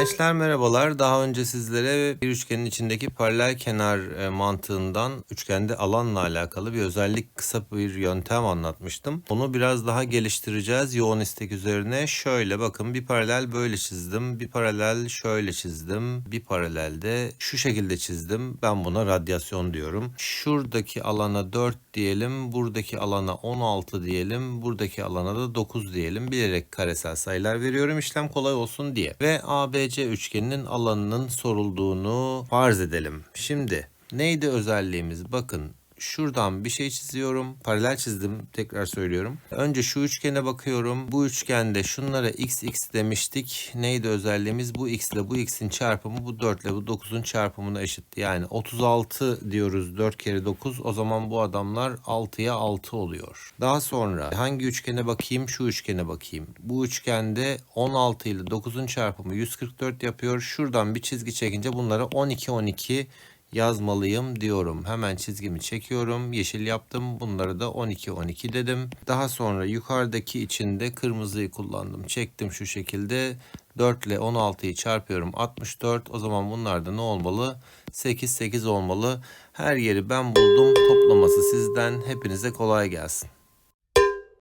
Gençler merhabalar. Daha önce sizlere bir üçgenin içindeki paralel kenar e, mantığından üçgende alanla alakalı bir özellik kısa bir yöntem anlatmıştım. Onu biraz daha geliştireceğiz yoğun istek üzerine. Şöyle bakın bir paralel böyle çizdim. Bir paralel şöyle çizdim. Bir paralel de şu şekilde çizdim. Ben buna radyasyon diyorum. Şuradaki alana 4 diyelim. Buradaki alana 16 diyelim. Buradaki alana da 9 diyelim. Bilerek karesel sayılar veriyorum işlem kolay olsun diye. Ve ABC üçgeninin alanının sorulduğunu farz edelim. Şimdi neydi özelliğimiz? Bakın şuradan bir şey çiziyorum. Paralel çizdim tekrar söylüyorum. Önce şu üçgene bakıyorum. Bu üçgende şunlara x x demiştik. Neydi özelliğimiz? Bu x ile bu x'in çarpımı bu 4 ile bu 9'un çarpımına eşitti. Yani 36 diyoruz 4 kere 9. O zaman bu adamlar 6'ya 6 oluyor. Daha sonra hangi üçgene bakayım? Şu üçgene bakayım. Bu üçgende 16 ile 9'un çarpımı 144 yapıyor. Şuradan bir çizgi çekince bunlara 12 12 yazmalıyım diyorum. Hemen çizgimi çekiyorum. Yeşil yaptım. Bunları da 12 12 dedim. Daha sonra yukarıdaki içinde kırmızıyı kullandım. Çektim şu şekilde. 4 ile 16'yı çarpıyorum 64. O zaman bunlar da ne olmalı? 8 8 olmalı. Her yeri ben buldum. Toplaması sizden. Hepinize kolay gelsin.